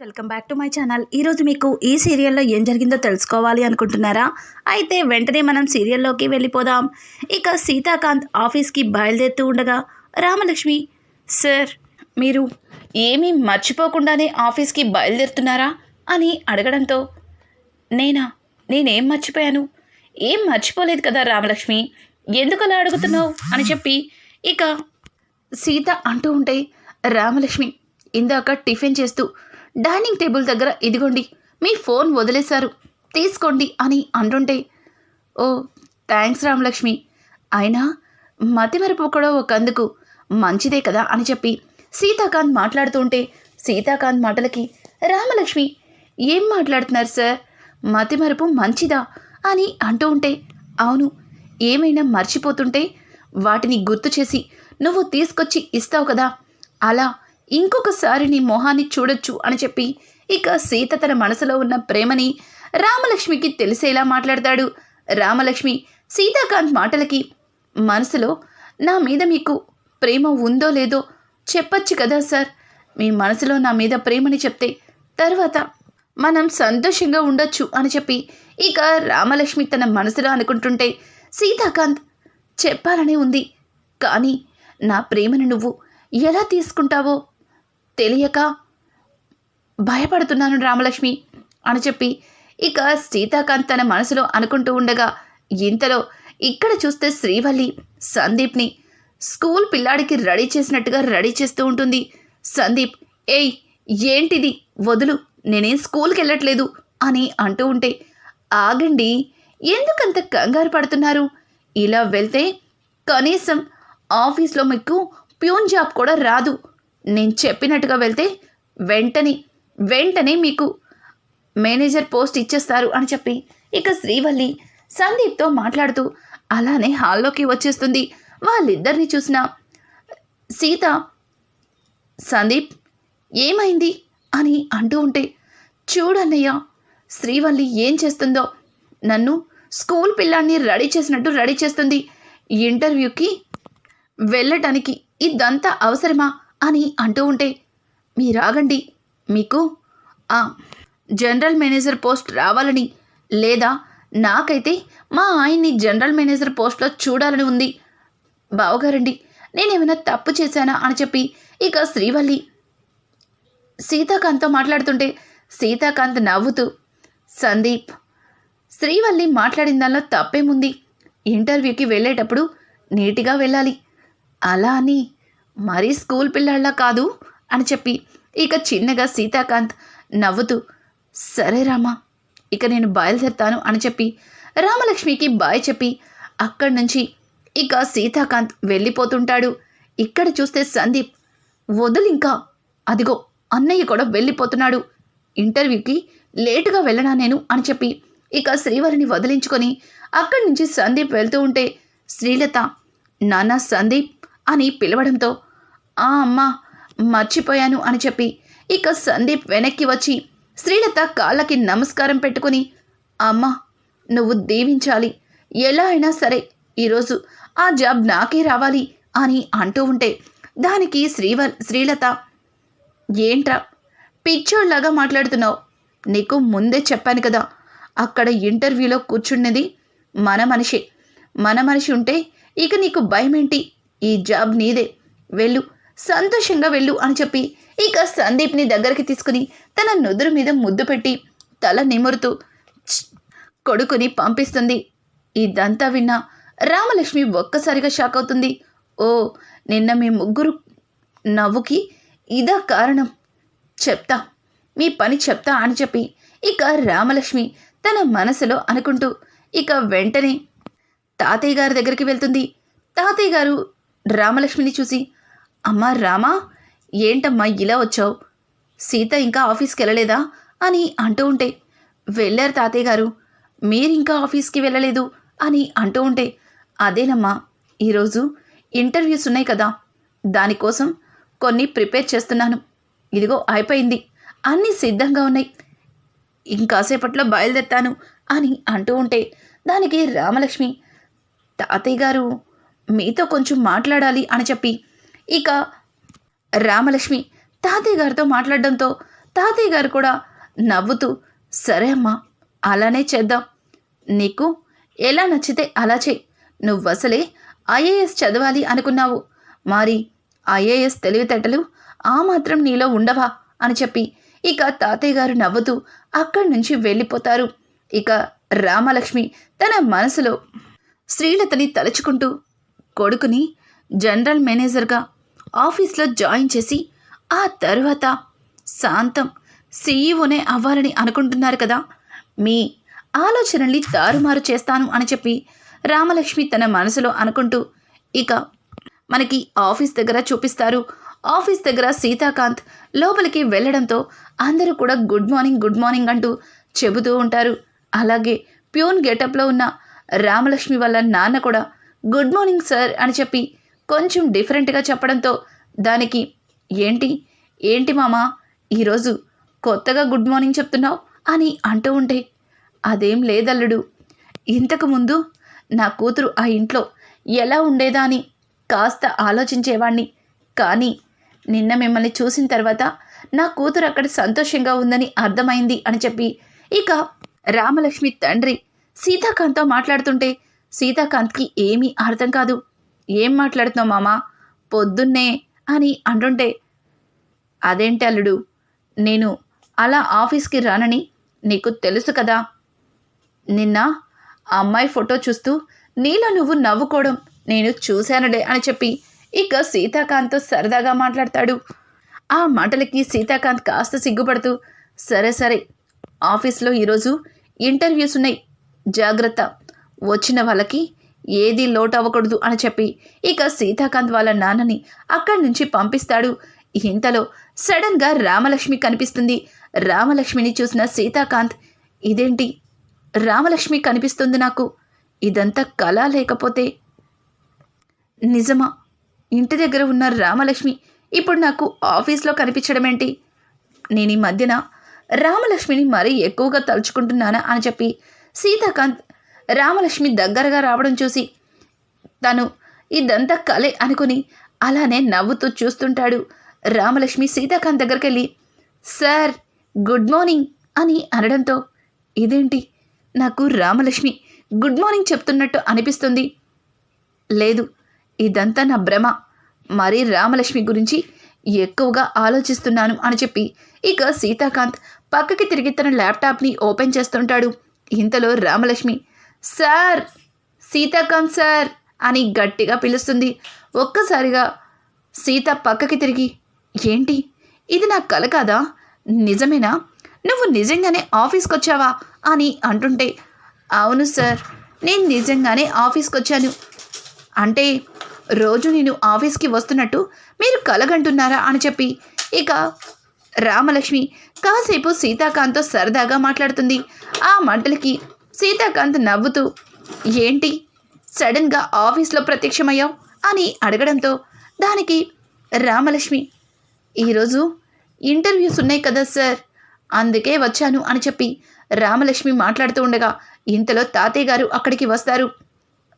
Welcome back to my channel. ఈరోజు మీకు ఈ సీరియల్లో ఏం జరిగిందో తెలుసుకోవాలి అనుకుంటున్నారా? అయితే వెంటనే మనం సీరియల్లోకి వెళ్ళిపోదాం. ఇక సీతాకాంత్ ఆఫీస్కి బయలుదేరుతూ ఉండగా రామలక్ష్మి సార్ మీరు ఏమీ మర్చిపోకుండానే ఆఫీస్కి బయలుదేరుతున్నారా? అని అడగడంతో నేనా? నేనేం మర్చిపోయాను? ఏం మర్చిపోలేదు కదా రామలక్ష్మి? ఎందుకు అలా అడుగుతున్నావు? అని చెప్పి ఇక సీత అంటూ ఉంటే రామలక్ష్మి ఇందాక టిఫిన్ చేస్తూ డైనింగ్ టేబుల్ దగ్గర ఇదిగోండి మీ ఫోన్ వదిలేశారు తీసుకోండి అని అంటుంటే ఓ థ్యాంక్స్ రామలక్ష్మి. అయినా మతిమరుపు కూడా ఒకందుకు మంచిదే కదా అని చెప్పి సీతాకాంత్ మాట్లాడుతూ ఉంటే సీతాకాంత్ మాటలకి రామలక్ష్మి ఏం మాట్లాడుతున్నారు సార్? మతిమరపు మంచిదా అని అంటూ ఉంటే అవును ఏమైనా మర్చిపోతుంటే వాటిని గుర్తు చేసి నువ్వు తీసుకొచ్చి ఇస్తావు కదా అలా ఇంకొకసారి నీ మొహాన్ని చూడొచ్చు అని చెప్పి ఇక సీత తన మనసులో ఉన్న ప్రేమని రామలక్ష్మికి తెలిసేలా మాట్లాడతాడు. రామలక్ష్మి సీతాకాంత్ మాటలకి మనసులో నా మీద మీకు ప్రేమ ఉందో లేదో చెప్పచ్చు కదా సార్. మీ మనసులో నా మీద ప్రేమని చెప్తే తర్వాత మనం సంతోషంగా ఉండొచ్చు అని చెప్పి ఇక రామలక్ష్మి తన మనసులో అనుకుంటుంటే సీతాకాంత్ చెప్పాలనే ఉంది. కానీ నా ప్రేమను నువ్వు ఎలా తీసుకుంటావో తెలియక భయపడుతున్నాను రామలక్ష్మి అని చెప్పి ఇక సీతాకాంత్ తన మనసులో అనుకుంటూ ఉండగా ఇంతలో ఇక్కడ చూస్తే శ్రీవల్లి సందీప్ని స్కూల్ పిల్లాడికి రెడీ చేసినట్టుగా రెడీ చేస్తూ ఉంటుంది. సందీప్ ఏయ్ ఏంటిది? వదులు నేనేం స్కూల్కి వెళ్ళట్లేదు అని అంటూ ఉంటే ఆగండి ఎందుకంత కంగారు పడుతున్నారు? ఇలా వెళ్తే కనీసం ఆఫీస్లో మీకు ప్యూన్ జాబ్ కూడా రాదు. నేను చెప్పినట్టుగా వెళ్తే వెంటనే వెంటనే మీకు మేనేజర్ పోస్ట్ ఇచ్చేస్తారు అని చెప్పి ఇక శ్రీవల్లి సందీప్తో మాట్లాడుతూ అలానే హాల్లోకి వచ్చేస్తుంది. వాళ్ళిద్దరిని చూసిన సీత సందీప్ ఏమైంది అని అంటూ ఉంటే చూడన్నయ్య శ్రీవల్లి ఏం చేస్తుందో? నన్ను స్కూల్ పిల్లాన్ని రెడీ చేసినట్టు రెడీ చేస్తుంది. ఇంటర్వ్యూకి వెళ్ళటానికి ఇదంతా అవసరమా? అని అంటూ ఉంటే మీరాగండి మీకు ఆ జనరల్ మేనేజర్ పోస్ట్ రావాలని లేదా నాకైతే మా ఆయన్ని జనరల్ మేనేజర్ పోస్ట్లో చూడాలని ఉంది. బావగారండి నేనేమైనా తప్పు చేశానా అని చెప్పి ఇక శ్రీవల్లి సీతాకాంత్తో మాట్లాడుతుంటే సీతాకాంత్ నవ్వుతూ సందీప్ శ్రీవల్లి మాట్లాడిన దానిలో తప్పేముంది? ఇంటర్వ్యూకి వెళ్ళేటప్పుడు నీట్గా వెళ్ళాలి. అలా అని మరీ స్కూల్ పిల్లాళ్ళ కాదు అని చెప్పి ఇక చిన్నగా సీతాకాంత్ నవ్వుతూ సరే రామా ఇక నేను బయలుదేరుతాను అని చెప్పి రామలక్ష్మికి బాయ్ చెప్పి అక్కడి నుంచి ఇక సీతాకాంత్ వెళ్ళిపోతుంటాడు. ఇక్కడ చూస్తే సందీప్ వదులింకా అదిగో అన్నయ్య కూడా వెళ్ళిపోతున్నాడు. ఇంటర్వ్యూకి లేటుగా వెళ్ళనా నేను అని చెప్పి ఇక శ్రీవారిని వదిలించుకొని అక్కడి నుంచి సందీప్ వెళ్తూ ఉంటే శ్రీలత నాన్న సందీప్ అని పిలవడంతో ఆ అమ్మా మర్చిపోయాను అని చెప్పి ఇక సందీప్ వెనక్కి వచ్చి శ్రీలత కాళ్ళకి నమస్కారం పెట్టుకుని అమ్మ నువ్వు దీవించాలి. ఎలా అయినా సరే ఈరోజు ఆ జాబ్ నాకే రావాలి అని అంటూ ఉంటే దానికి శ్రీవ శ్రీలత ఏంట్రా పిచ్చోళ్ళలాగా మాట్లాడుతున్నావు. నీకు ముందే చెప్పాను కదా అక్కడ ఇంటర్వ్యూలో కూర్చున్నది మన మనిషి. మన మనిషి ఉంటే ఇక నీకు భయమేంటి? ఈ జాబ్ నీదే. వెళ్ళు. సంతోషంగా వెళ్ళు అని చెప్పి ఇక సందీప్ని దగ్గరికి తీసుకుని తన నుదురు మీద ముద్దు పెట్టి తల నిమురుతూ కొడుకుని పంపిస్తుంది. ఇదంతా విన్నా రామలక్ష్మి ఒక్కసారిగా షాక్ అవుతుంది. ఓ నిన్న మీ ముగ్గురు నవ్వుకి ఇదా కారణం? చెప్తా. మీ పని చెప్తా అని చెప్పి ఇక రామలక్ష్మి తన మనసులో అనుకుంటూ ఇక వెంటనే తాతయ్య గారి దగ్గరికి వెళ్తుంది. తాతయ్య గారు రామలక్ష్మిని చూసి అమ్మా రామా ఏంటమ్మా ఇలా వచ్చావు? సీత ఇంకా ఆఫీస్కి వెళ్ళలేదా? అని అంటూ ఉంటే వెళ్ళారు తాతయ్య గారు. మీరింకా ఆఫీస్కి వెళ్ళలేదు అని అంటూ ఉంటే అదేనమ్మా ఈరోజు ఇంటర్వ్యూస్ ఉన్నాయి కదా దానికోసం కొన్ని ప్రిపేర్ చేస్తున్నాను. ఇదిగో అయిపోయింది. అన్నీ సిద్ధంగా ఉన్నాయి. ఇంకాసేపట్లో బయలుదేరుతాను అని అంటూ ఉంటే దానికి రామలక్ష్మి తాతయ్య గారు మీతో కొంచెం మాట్లాడాలి అని చెప్పి. ఇక రామలక్ష్మి తాతయ్య గారితో మాట్లాడడంతో తాతయ్య గారు కూడా నవ్వుతూ సరే అమ్మా అలానే చేద్దాం. నీకు ఎలా నచ్చితే అలా చేయి. నువ్వు అసలే ఐఏఎస్ చదవాలి అనుకున్నావు. మరి ఐఏఎస్ తెలివితేటలు ఆ మాత్రం నీలో ఉండవా? అని చెప్పి ఇక తాతయ్య గారు నవ్వుతూ అక్కడి నుంచి వెళ్ళిపోతారు. ఇక రామలక్ష్మి తన మనసులో శ్రీలతని తలుచుకుంటూ కొడుకుని జనరల్ మేనేజర్గా ఆఫీస్లో జాయిన్ చేసి ఆ తర్వాత శాంతం సీఈఓనే అవ్వాలని అనుకుంటున్నారు కదా. మీ ఆలోచనల్ని తారుమారు చేస్తాను అని చెప్పి రామలక్ష్మి తన మనసులో అనుకుంటూ ఇక మనకి ఆఫీస్ దగ్గర చూపిస్తారు. ఆఫీస్ దగ్గర సీతాకాంత్ లోపలికి వెళ్ళడంతో అందరూ కూడా గుడ్ మార్నింగ్ గుడ్ మార్నింగ్ అంటూ చెబుతూ ఉంటారు. అలాగే ప్యూన్ గెటప్లో ఉన్న రామలక్ష్మి వాళ్ళ నాన్న కూడా గుడ్ మార్నింగ్ సార్ అని చెప్పి కొంచెం డిఫరెంట్గా చెప్పడంతో దానికి ఏంటి? ఏంటి మామా? ఈరోజు కొత్తగా గుడ్ మార్నింగ్ చెప్తున్నావు? అని అంటూ ఉంటే అదేం లేదల్లుడు. ఇంతకుముందు నా కూతురు ఆ ఇంట్లో ఎలా ఉండేదా అని కాస్త ఆలోచించేవాణ్ణి. కానీ నిన్న మిమ్మల్ని చూసిన తర్వాత నా కూతురు అక్కడ సంతోషంగా ఉందని అర్థమైంది అని చెప్పి ఇక రామలక్ష్మి తండ్రి సీతాకాంత్తో మాట్లాడుతుంటే సీతాకాంత్కి ఏమీ అర్థం కాదు. ఏం మాట్లాడుతున్నావు మామా? పొద్దున్నే అని అంటుంటే అదేంటి అల్లుడు? నేను అలా ఆఫీస్కి రానని నీకు తెలుసు కదా. నిన్న ఆ అమ్మాయి ఫోటో చూస్తూ నీలో నువ్వు నవ్వుకోవడం నేను చూశానులే అని చెప్పి ఇక సీతాకాంత్తో సరదాగా మాట్లాడతాడు. ఆ మాటలకి సీతాకాంత్ కాస్త సిగ్గుపడుతూ సరే సరే ఆఫీస్లో ఈరోజు ఇంటర్వ్యూస్ ఉన్నాయి. జాగ్రత్త. వచ్చిన వాళ్ళకి ఏది లోటు అవ్వకూడదు అని చెప్పి ఇక సీతాకాంత్ వాళ్ళ నాన్నని అక్కడి నుంచి పంపిస్తాడు. ఇంతలో సడన్గా రామలక్ష్మి కనిపిస్తుంది. రామలక్ష్మిని చూసిన సీతాకాంత్ ఇదేంటి? రామలక్ష్మి కనిపిస్తుంది నాకు. ఇదంతా కళ లేకపోతే నిజమా? ఇంటి దగ్గర ఉన్న రామలక్ష్మి ఇప్పుడు నాకు ఆఫీస్లో కనిపించడం ఏంటి నేను ఈ మధ్యన రామలక్ష్మిని మరీ ఎక్కువగా తలుచుకుంటున్నానా? అని చెప్పి సీతాకాంత్ రామలక్ష్మి దగ్గరగా రావడం చూసి తను ఇదంతా కలే అనుకుని అలానే నవ్వుతూ చూస్తుంటాడు. రామలక్ష్మి సీతాకాంత్ దగ్గరికి వెళ్ళి సార్ గుడ్ మార్నింగ్ అని అనడంతో ఇదేంటి? నాకు రామలక్ష్మి గుడ్ మార్నింగ్ చెప్తున్నట్టు అనిపిస్తుంది. లేదు ఇదంతా నా భ్రమ. మరీ రామలక్ష్మి గురించి ఎక్కువగా ఆలోచిస్తున్నాను అని చెప్పి ఇక సీతాకాంత్ పక్కకి తిరిగి తన ల్యాప్టాప్ని ఓపెన్ చేస్తుంటాడు. ఇంతలో రామలక్ష్మి సార్ సీతాకం సార్ అని గట్టిగా పిలుస్తుంది. ఒక్కసారిగా సీత పక్కకి తిరిగి ఏంటి? ఇది నా కల కాదా? నిజమేనా? నువ్వు నిజంగానే ఆఫీస్కి వచ్చావా అని అంటుంటే అవును సార్ నేను నిజంగానే ఆఫీస్కి వచ్చాను అంటే రోజు నేను ఆఫీస్కి వస్తున్నట్టు మీరు కలగంటున్నారా? అని చెప్పి ఇక రామలక్ష్మి కాసేపు సీతాకాంత్తో సరదాగా మాట్లాడుతుంది. ఆ మంటలకి సీతాకాంత్ నవ్వుతూ ఏంటి? సడన్గా ఆఫీస్లో ప్రత్యక్షమయ్యావు? అని అడగడంతో దానికి రామలక్ష్మి ఈరోజు ఇంటర్వ్యూస్ ఉన్నాయి కదా సార్ అందుకే వచ్చాను అని చెప్పి రామలక్ష్మి మాట్లాడుతూ ఉండగా ఇంతలో తాతయ్య గారు అక్కడికి వస్తారు.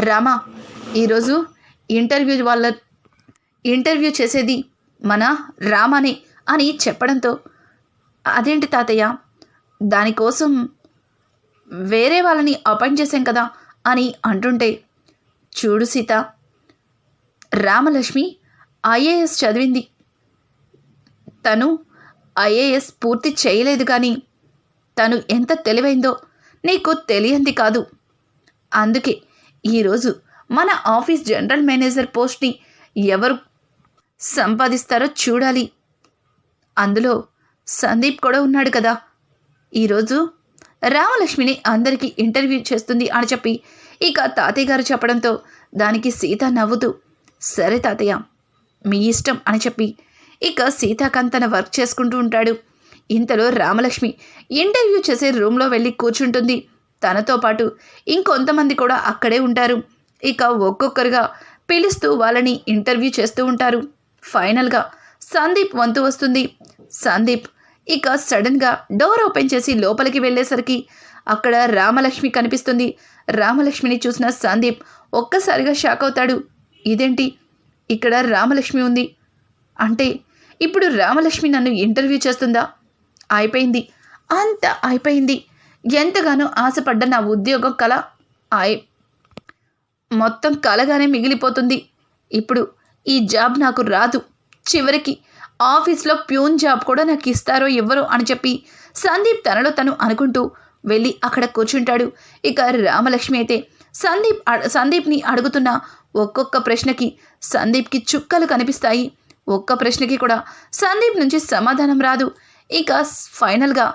రామా ఈరోజు ఇంటర్వ్యూ వాళ్ళ ఇంటర్వ్యూ చేసేది మన రామానే అని చెప్పడంతో అదేంటి తాతయ్య? దానికోసం వేరే వాళ్ళని అపాయింట్ చేశాం కదా అని అంటుంటే చూడు సీత రామలక్ష్మి ఐఏఎస్ చదివింది. తను ఐఏఎస్ పూర్తి చేయలేదు కానీ తను ఎంత తెలివైందో నీకు తెలియంది కాదు. అందుకే ఈరోజు మన ఆఫీస్ జనరల్ మేనేజర్ పోస్ట్ని ఎవరు సంపాదిస్తారో చూడాలి. అందులో సందీప్ కూడా ఉన్నాడు కదా. ఈరోజు రామలక్ష్మిని అందరికీ ఇంటర్వ్యూ చేస్తుంది అని చెప్పి ఇక తాతయ్య గారు చెప్పడంతో దానికి సీత నవ్వుతూ సరే తాతయ్య మీ ఇష్టం అని చెప్పి ఇక సీతాకాంత్ తన వర్క్ చేసుకుంటూ ఉంటాడు. ఇంతలో రామలక్ష్మి ఇంటర్వ్యూ చేసే రూమ్లో వెళ్ళి కూర్చుంటుంది. తనతో పాటు ఇంకొంతమంది కూడా అక్కడే ఉంటారు. ఇక ఒక్కొక్కరుగా పిలుస్తూ వాళ్ళని ఇంటర్వ్యూ చేస్తూ ఉంటారు. ఫైనల్గా సందీప్ వంతు వస్తుంది. సందీప్ ఇక సడన్గా డోర్ ఓపెన్ చేసి లోపలికి వెళ్ళేసరికి అక్కడ రామలక్ష్మి కనిపిస్తుంది. రామలక్ష్మిని చూసిన సందీప్ ఒక్కసారిగా షాక్ అవుతాడు. ఇదేంటి? ఇక్కడ రామలక్ష్మి ఉంది. అంటే ఇప్పుడు రామలక్ష్మి నన్ను ఇంటర్వ్యూ చేస్తుందా? అయిపోయింది. అంత అయిపోయింది. ఎంతగానో ఆశపడ్డ నా ఉద్యోగం కళ అయి మొత్తం కలగానే మిగిలిపోతుంది. ఇప్పుడు ఈ జాబ్ నాకు రాదు. చివరికి ఆఫీస్లో ప్యూన్ జాబ్ కూడా నాకు ఇస్తారో ఇవ్వరో అని చెప్పి సందీప్ తనలో తను అనుకుంటూ వెళ్ళి అక్కడ కూర్చుంటాడు. ఇక రామలక్ష్మి అయితే సందీప్ సందీప్ని అడుగుతున్న ఒక్కొక్క ప్రశ్నకి సందీప్కి చుక్కలు కనిపిస్తాయి. ఒక్క ప్రశ్నకి కూడా సందీప్ నుంచి సమాధానం రాదు. ఇక ఫైనల్గా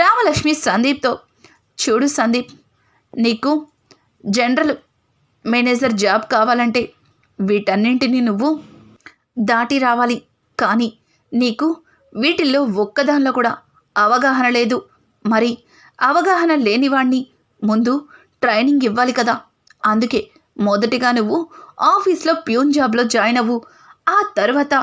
రామలక్ష్మి సందీప్తో చూడు సందీప్ నీకు జనరల్ మేనేజర్ జాబ్ కావాలంటే వీటన్నింటినీ నువ్వు దాటి రావాలి. కానీ నీకు వీటిల్లో ఒక్కదానిలో కూడా అవగాహన లేదు. మరి అవగాహన లేనివాణ్ణి ముందు ట్రైనింగ్ ఇవ్వాలి కదా. అందుకే మొదటిగా నువ్వు ఆఫీస్లో ప్యూన్ జాబ్లో జాయిన్ అవ్వు. ఆ తర్వాత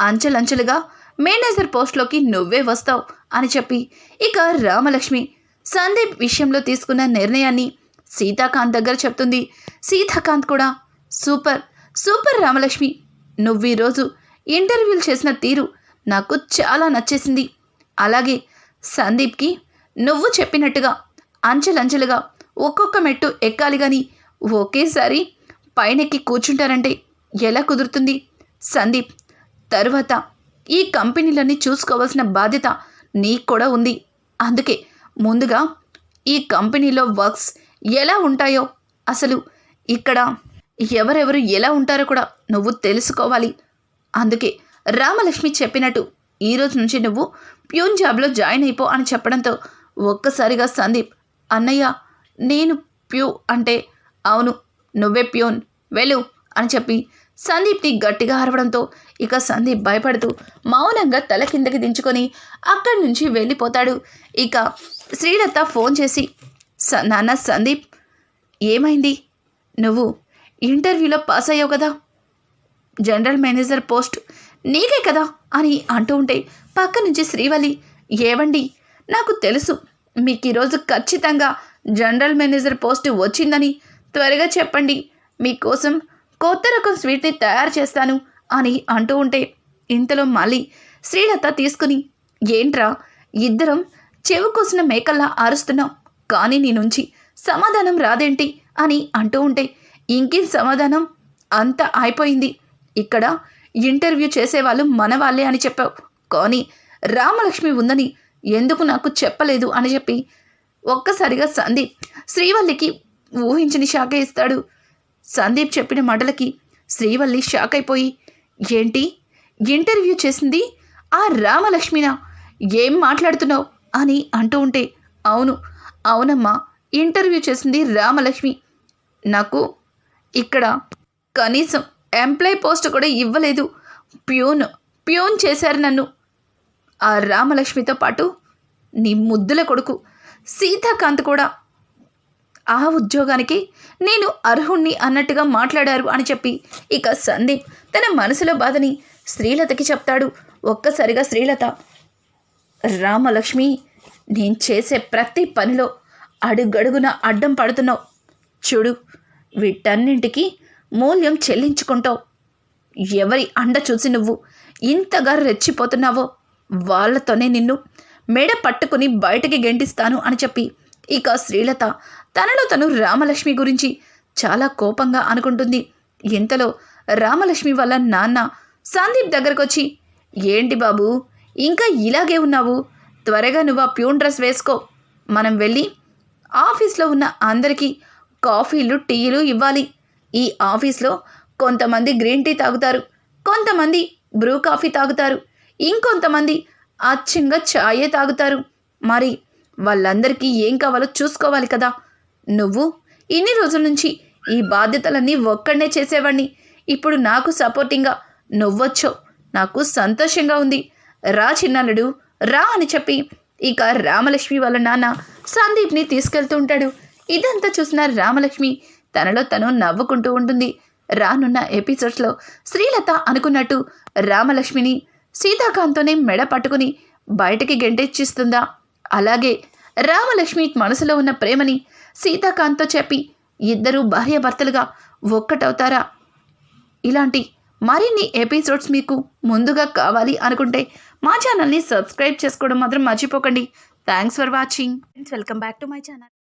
అంచెలంచెలుగా మేనేజర్ పోస్ట్లోకి నువ్వే వస్తావు అని చెప్పి ఇక రామలక్ష్మి సందీప్ విషయంలో తీసుకున్న నిర్ణయాన్ని సీతాకాంత్ దగ్గర చెప్తుంది. సీతాకాంత్ కూడా సూపర్ సూపర్ రామలక్ష్మి. నువ్వు ఈరోజు ఇంటర్వ్యూలు చేసిన తీరు నాకు చాలా నచ్చేసింది. అలాగే సందీప్కి నువ్వు చెప్పినట్టుగా అంచెలంచెలుగా ఒక్కొక్క మెట్టు ఎక్కాలి కానీ ఒకేసారి పైనెక్కి కూర్చుంటారంటే ఎలా కుదురుతుంది? సందీప్ తరువాత ఈ కంపెనీలన్నీ చూసుకోవాల్సిన బాధ్యత నీకు కూడా ఉంది. అందుకే ముందుగా ఈ కంపెనీలో వర్క్స్ ఎలా ఉంటాయో అసలు ఇక్కడ ఎవరెవరు ఎలా ఉంటారో కూడా నువ్వు తెలుసుకోవాలి. అందుకే రామలక్ష్మి చెప్పినట్టు ఈరోజు నుంచి నువ్వు ప్యూన్ జాబ్లో జాయిన్ అయిపో అని చెప్పడంతో ఒక్కసారిగా సందీప్ అన్నయ్య నేను ప్యూ అంటే అవును నువ్వే ప్యూన్ వెళ్ళు అని చెప్పి సందీప్ని గట్టిగా అరవడంతో ఇక సందీప్ భయపడుతూ మౌనంగా తల కిందకి దించుకొని అక్కడి నుంచి వెళ్ళిపోతాడు. ఇక శ్రీలత ఫోన్ చేసి "స- నాన్న సందీప్ ఏమైంది? నువ్వు ఇంటర్వ్యూలో పాస్ అయ్యావు కదా? జనరల్ మేనేజర్ పోస్ట్ నీకే కదా అని అంటూ ఉంటే పక్క నుంచి శ్రీవల్లి ఏవండి? నాకు తెలుసు. మీకు ఈరోజు ఖచ్చితంగా జనరల్ మేనేజర్ పోస్ట్ వచ్చిందని త్వరగా చెప్పండి. మీకోసం కొత్త రకం స్వీట్ని తయారు చేస్తాను అని అంటూ ఉంటే ఇంతలో మళ్ళీ శ్రీలత తీసుకుని ఏంట్రా? ఇద్దరం చెవి కోసిన మేకల్లా అరుస్తున్నాం కానీ నీ నుంచి సమాధానం రాదేంటి? అని అంటూ ఉంటే ఇంకేం సమాధానం? అంతా అయిపోయింది. ఇక్కడ ఇంటర్వ్యూ చేసేవాళ్ళు మన వాళ్ళే అని చెప్పావు. కానీ రామలక్ష్మి ఉందని ఎందుకు నాకు చెప్పలేదు అని చెప్పి ఒక్కసారిగా సందీప్ శ్రీవల్లికి ఊహించని షాక్ ఇస్తాడు సందీప్ చెప్పిన మాటలకి శ్రీవల్లి షాక్ అయిపోయి ఏంటి? ఇంటర్వ్యూ చేసింది ఆ రామలక్ష్మినా? ఏం మాట్లాడుతున్నావు? అని అంటూ ఉంటే అవును అవునమ్మా ఇంటర్వ్యూ చేసింది రామలక్ష్మి. నాకు ఇక్కడ కనీసం ఎంప్లాయ్ పోస్ట్ కూడా ఇవ్వలేదు. ప్యూన్ ప్యూన్ చేశారు నన్ను. ఆ రామలక్ష్మితో పాటు నీ ముద్దుల కొడుకు సీతాకాంత్ కూడా. ఆ ఉద్యోగానికి నేను అర్హుణ్ణి అన్నట్టుగా మాట్లాడారు అని చెప్పి ఇక సందీప్ తన మనసులో బాధని శ్రీలతకి చెప్తాడు. ఒక్కసారిగా శ్రీలత రామలక్ష్మి నేను చేసే ప్రతి పనిలో అడుగడుగున అడ్డం పడుతున్నావు. చూడు వీటన్నింటికి మూల్యం చెల్లించుకుంటావు. ఎవరి అండ చూసి నువ్వు ఇంతగా రెచ్చిపోతున్నావో వాళ్ళతోనే నిన్ను మెడ పట్టుకుని బయటకి గెంటిస్తాను అని చెప్పి ఇక శ్రీలత తనలో తను రామలక్ష్మి గురించి చాలా కోపంగా అనుకుంటుంది. ఇంతలో రామలక్ష్మి వాళ్ళ నాన్న సందీప్ దగ్గరకు వచ్చి ఏంటి బాబు ఇంకా ఇలాగే ఉన్నావు? త్వరగా నువ్వు ఆ ప్యూన్ డ్రెస్ వేసుకో. మనం వెళ్ళి ఆఫీస్లో ఉన్న అందరికీ కాఫీలు టీలు ఇవ్వాలి. ఈ ఆఫీస్లో కొంతమంది గ్రీన్ టీ తాగుతారు కొంతమంది బ్రూ కాఫీ తాగుతారు ఇంకొంతమంది అచ్చంగా ఛాయే తాగుతారు. మరి వాళ్ళందరికీ ఏం కావాలో చూసుకోవాలి కదా. నువ్వు ఇన్ని రోజుల నుంచి ఈ బాధ్యతలన్నీ ఒక్కడనే చేసేవాడిని. ఇప్పుడు నాకు సపోర్టింగ్గా నువ్వొచ్చో నాకు సంతోషంగా ఉంది. రా చిన్నలుడు రా అని చెప్పి ఇక రామలక్ష్మి వాళ్ళ నాన్న సందీప్ని తీసుకెళ్తూ ఉంటాడు. ఇదంతా చూసిన రామలక్ష్మి తనలో తను నవ్వుకుంటూ ఉంటుంది. రానున్న ఎపిసోడ్స్లో శ్రీలత అనుకున్నట్టు రామలక్ష్మిని సీతాకాంత్తోనే మెడ పట్టుకుని బయటికి గెంటెచ్చిస్తుందా? అలాగే రామలక్ష్మి మనసులో ఉన్న ప్రేమని సీతాకాంత్తో చెప్పి ఇద్దరూ భార్యాభర్తలుగా ఒక్కటవుతారా? ఇలాంటి మరిన్ని ఎపిసోడ్స్ మీకు ముందుగా కావాలి అనుకుంటే మా ఛానల్ని సబ్స్క్రైబ్ చేసుకోవడం మాత్రం మర్చిపోకండి. Thanks for watching. Welcome back to my channel